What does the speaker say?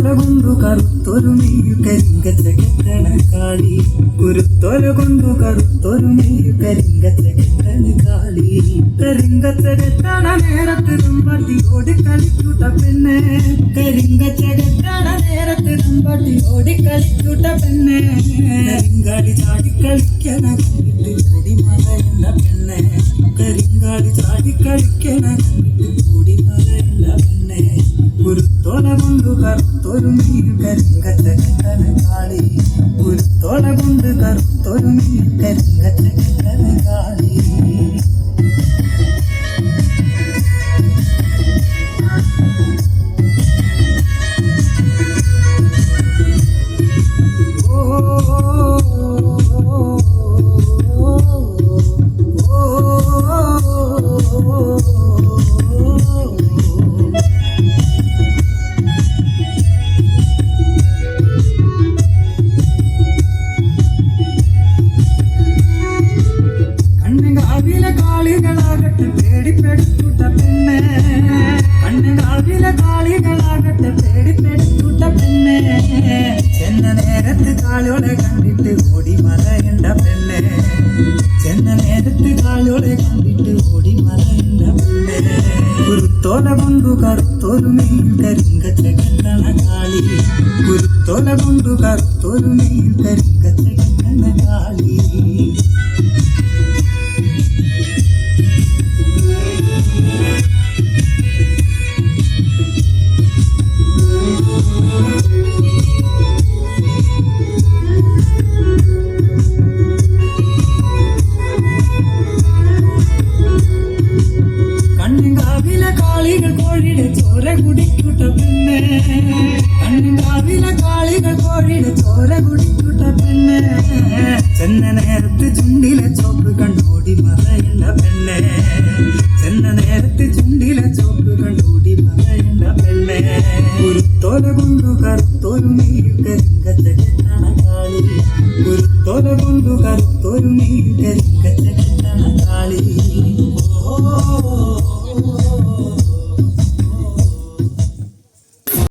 കുരുത്തോല കൊണ്ടു കറുത്തൊരു മെയ്യു കരിങ്കച്ച കെട്ടണ കാളി. കുരുത്തോല കൊണ്ടു കറുത്തൊരു മെയ്യു കരിങ്കച്ച കെട്ടണ കാളി. കരിങ്കച്ച കെട്ടണ നേരത്ത് തുമ്പട്ടിയോട് കളിക്കൂട്ട പെണ്ണെ. കരിങ്കച്ച കെട്ടണ നേരത്ത് തുമ്പട്ടിയോട് കളിക്കൂട്ട പെണ്ണെ. കരിങ്കാടി ചാടി കളിക്കണ കണ്ടിട്ട് ഓടി മറയുന്ന പെണ്ണെ. കരിങ്കാടി ചാടി കളിക്കണ കണ്ടിട്ട് ഓടി മറയുന്ന പെണ്ണെ. കുരുത്തോല കൊണ്ടു കറുത്തൊരു മീൻ കരിങ്കച്ച ഒരു കുരുത്തോല കൊണ്ട് കറുത്തൊരു മീൻ കണ്ണുകാവിലെ കാളികളാകട്ടെ പേടിപ്പെടുത്തുട്ട പെണ്ണെ ചെന്ന നേരത്ത് കാളോടെ കണ്ടിട്ട് ഓടി മറയണ്ട പെണ്ണെ ചെന്ന നേരത്ത് കാളോടെ കണ്ടിട്ട് ഓടി മറയണ്ട പെണ്ണെ കുരുത്തോല കൊണ്ടു കറുത്തൊരു മെയിൽ കരിങ്കച്ച കെട്ടണ കാളി കുരുത്തോല കൊണ്ടു കറുത്തൊരു മെയിൽ കരിങ്കച്ച കെട്ടണ കാളി കണ്ണുകാവിലെ ചെന്ന നേരത്ത് ചുണ്ടിലെ ചോപ്പ് കണ്ടോടി മറയണ്ട പെണ്ണെ. ചെന്ന നേരത്ത് ചുണ്ടിലെ ചോപ്പ് കണ്ടോടി മറയണ്ട പെണ്ണെ. കുരുത്തോല കൊണ്ടു കറുത്തൊരു കെട്ടണ കാളി കുരുത്തോല കൊണ്ടു കറുത്തൊരു കെട്ടണ കാളി ഓ